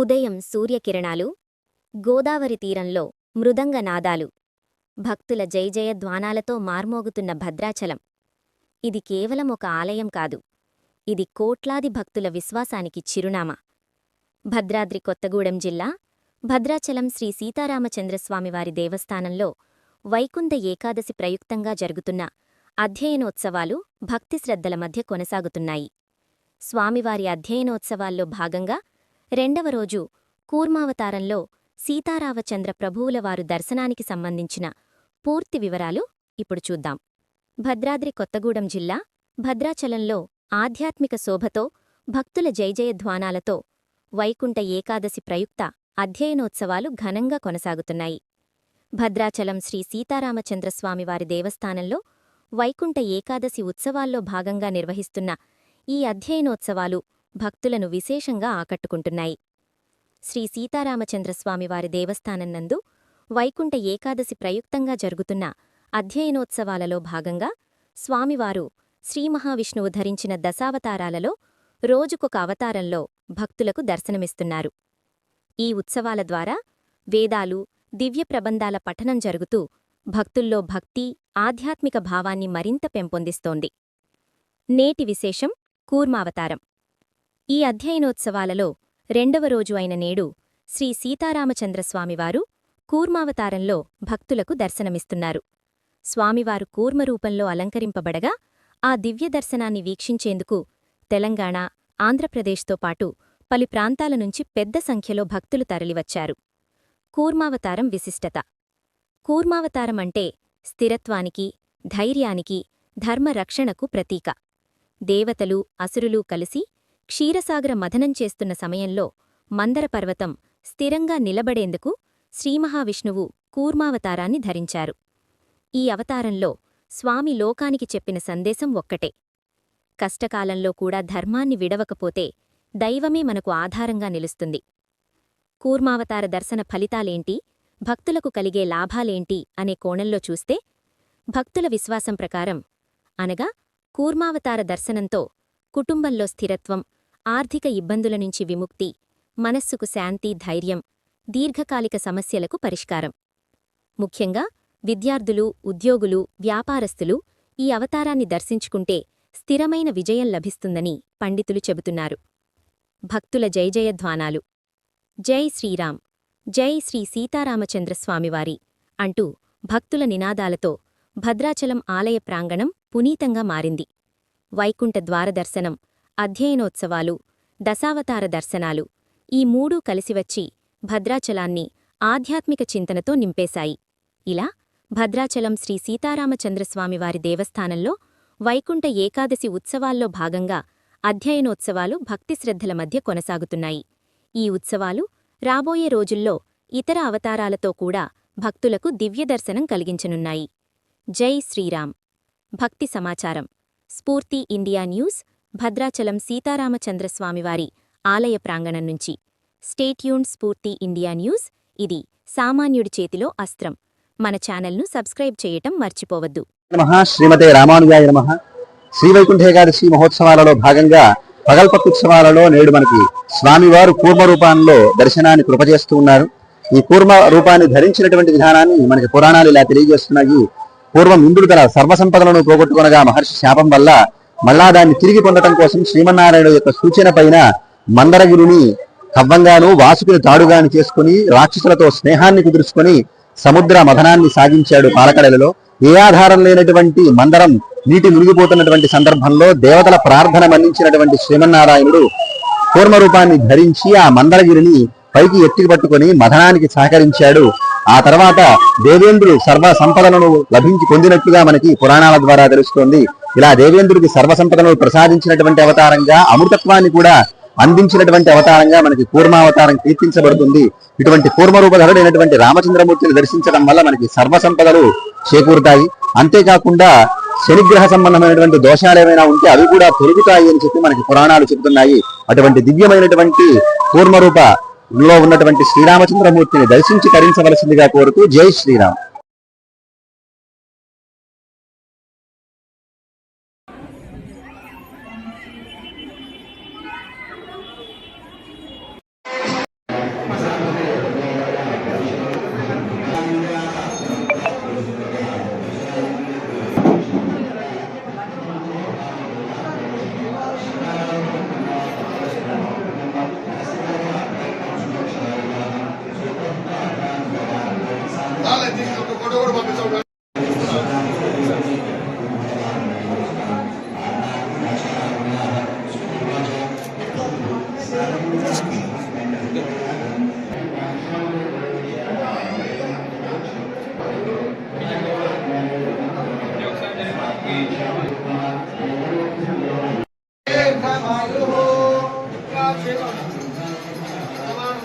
ఉదయం సూర్యకిరణాలు గోదావరి తీరంలో మృదంగ నాదాలు భక్తుల జయజయధ్వానాలతో మార్మోగుతున్న భద్రాచలం. ఇది కేవలం ఒక ఆలయం కాదు ఇది కోట్లాది భక్తుల విశ్వాసానికి చిరునామా. భద్రాద్రి కొత్తగూడెం జిల్లా భద్రాచలం శ్రీ సీతారామచంద్రస్వామివారి దేవస్థానంలో వైకుంఠ ఏకాదశి ప్రయుక్తంగా జరుగుతున్న అధ్యయనోత్సవాలు భక్తిశ్రద్ధల మధ్య కొనసాగుతున్నాయి. స్వామివారి అధ్యయనోత్సవాల్లో భాగంగా రెండవ రోజు కూర్మావతారంలో సీతారామచంద్ర ప్రభువుల వారు దర్శనానికి సంబంధించిన పూర్తి వివరాలు ఇప్పుడు చూద్దాం. భద్రాద్రి కొత్తగూడెం జిల్లా భద్రాచలంలో ఆధ్యాత్మిక శోభతో భక్తుల జయజయధ్వానాలతో వైకుంఠ ఏకాదశి ప్రయుక్త అధ్యయనోత్సవాలు ఘనంగా కొనసాగుతున్నాయి. భద్రాచలం శ్రీ సీతారామచంద్రస్వామివారి దేవస్థానంలో వైకుంఠ ఏకాదశి ఉత్సవాల్లో భాగంగా నిర్వహిస్తున్న ఈ అధ్యయనోత్సవాలు భక్తులను విశేషంగా ఆకట్టుకుంటున్నాయి. శ్రీ సీతారామచంద్రస్వామివారి దేవస్థానం నందు వైకుంఠ ఏకాదశి ప్రయుక్తంగా జరుగుతున్న అధ్యయనోత్సవాలలో భాగంగా స్వామివారు శ్రీమహావిష్ణువు ధరించిన దశావతారాలలో రోజుకొక అవతారంలో భక్తులకు దర్శనమిస్తున్నారు. ఈ ఉత్సవాల ద్వారా వేదాలు దివ్య ప్రబంధాల పఠనం జరుగుతూ భక్తుల్లో భక్తి ఆధ్యాత్మిక భావాన్ని మరింత పెంపొందిస్తోంది. నేటి విశేషం కూర్మావతారం. ఈ అధ్యయనోత్సవాలలో రెండవ రోజు అయిన నేడు శ్రీ సీతారామచంద్రస్వామివారు కూర్మావతారంలో భక్తులకు దర్శనమిస్తున్నారు. స్వామివారు కూర్మరూపంలో అలంకరింపబడగా ఆ దివ్య దర్శనాన్ని వీక్షించేందుకు తెలంగాణ ఆంధ్రప్రదేశ్తో పాటు పలు ప్రాంతాల నుంచి పెద్ద సంఖ్యలో భక్తులు తరలివచ్చారు. కూర్మావతారం విశిష్టత. కూర్మావతారం అంటే స్థిరత్వానికి ధైర్యానికి ధర్మరక్షణకు ప్రతీక. దేవతలు అసురులు కలిసి క్షీరసాగర మథనం చేస్తున్న సమయంలో మందర పర్వతం స్థిరంగా నిలబడేందుకు శ్రీమహావిష్ణువు కూర్మావతారాన్ని ధరించారు. ఈ అవతారంలో స్వామి లోకానికి చెప్పిన సందేశం ఒక్కటే. కష్టకాలంలో కూడా ధర్మాన్ని విడవకపోతే దైవమే మనకు ఆధారంగా నిలుస్తుంది. కూర్మావతార దర్శన ఫలితాలేంటి? భక్తులకు కలిగే లాభాలేంటి? అనే కోణంలో చూస్తే భక్తుల విశ్వాసం ప్రకారం అనగా కూర్మావతార దర్శనంతో కుటుంబంలో స్థిరత్వం ఆర్థిక ఇబ్బందుల నుంచి విముక్తి మనస్సుకు శాంతి ధైర్యం దీర్ఘకాలిక సమస్యలకు పరిష్కారం. ముఖ్యంగా విద్యార్థులు ఉద్యోగులు వ్యాపారస్తులు ఈ అవతారాన్ని దర్శించుకుంటే స్థిరమైన విజయం లభిస్తుందని పండితులు చెబుతున్నారు. భక్తుల జయజయధ్వానాలు జై శ్రీరామ్ జై శ్రీ సీతారామచంద్రస్వామివారి అంటూ భక్తుల నినాదాలతో భద్రాచలం ఆలయ ప్రాంగణం పునీతంగా మారింది. వైకుంఠ ద్వారదర్శనం అధ్యయనోత్సవాలు దశావతార దర్శనాలు ఈ మూడూ కలిసివచ్చి భద్రాచలాన్ని ఆధ్యాత్మిక చింతనతో నింపేశాయి. ఇలా భద్రాచలం శ్రీ సీతారామచంద్రస్వామివారి దేవస్థానంలో వైకుంఠ ఏకాదశి ఉత్సవాల్లో భాగంగా అధ్యయనోత్సవాలు భక్తిశ్రద్ధల మధ్య కొనసాగుతున్నాయి. ఈ ఉత్సవాలు రాబోయే రోజుల్లో ఇతర అవతారాలతో కూడా భక్తులకు దివ్యదర్శనం కలిగించనున్నాయి. జై శ్రీరామ్. భక్తి సమాచారం. స్ఫూర్తి ఇండియా న్యూస్ భద్రాచలం సీతారామచంద్రస్వామివారి ఆలయ ప్రాంగణం నుంచి. స్టేట్యూన్ స్ఫూర్తి ఇండియా న్యూస్ ఇది సామాన్యుడి చేతిలో అస్త్రం. మన ఛానల్ను సబ్స్క్రైబ్ చేయటం మర్చిపోవద్దు. నమః శ్రీమతే రామానుజాయ నమ. శ్రీవైకుంఠ ఏకాదశి మహోత్సవాలలో భాగంగా పగల్పత్తుత్సవాలలో నేడు మనకి స్వామివారు కూర్మ రూపాల్లో దర్శనాన్ని కృపజేస్తూ ఉన్నారు. ఈ కూర్మ రూపాన్ని ధరించినటువంటి విధానాన్ని మనకి పురాణాలు ఇలా తెలియజేస్తున్నాయి. పూర్వం ఇంద్రుడు తన సర్వసంపదలను పోగొట్టుకునగా మహర్షి శాపం వల్ల మళ్ళా దాన్ని తిరిగి పొందటం కోసం శ్రీమన్నారాయణ యొక్క సూచన పైన మందరగిరిని కవ్వంగాను వాసుకుని దాడుగాను చేసుకుని రాక్షసులతో స్నేహాన్ని కుదుర్చుకొని సముద్ర మథనాన్ని సాగించాడు పాలకడలలో. ఏ ఆధారం లేనటువంటి మందరం నీటి మునిగిపోతున్నటువంటి సందర్భంలో దేవతల ప్రార్థన మన్నించినటువంటి శ్రీమన్నారాయణుడు కూర్మ రూపాన్ని ధరించి ఆ మందరగిరిని పైకి ఎత్తికి పట్టుకొని మథనానికి సహకరించాడు. ఆ తర్వాత దేవేంద్రుడు సర్వ సంపదలను లభించి పొందినట్లుగా మనకి పురాణాల ద్వారా తెలుస్తోంది. ఇలా దేవేంద్రుడికి సర్వసంపదను ప్రసాదించినటువంటి అవతారంగా అమృతత్వాన్ని కూడా అందించినటువంటి అవతారంగా మనకి కూర్మావతారం కీర్తించబడుతుంది. ఇటువంటి కూర్మరూపధరుడైనటువంటి రామచంద్రమూర్తిని దర్శించడం వల్ల మనకి సర్వసంపదలు చేకూరుతాయి. అంతేకాకుండా శనిగ్రహ సంబంధమైనటువంటి దోషాలు ఏమైనా ఉంటే అవి కూడా తొలుగుతాయి అని చెప్పి మనకి పురాణాలు చెబుతున్నాయి. అటువంటి దివ్యమైనటువంటి కూర్మరూపంలో ఉన్నటువంటి శ్రీరామచంద్రమూర్తిని దర్శించి తరించవలసిందిగా కోరుతూ జై శ్రీరామ్. तमाम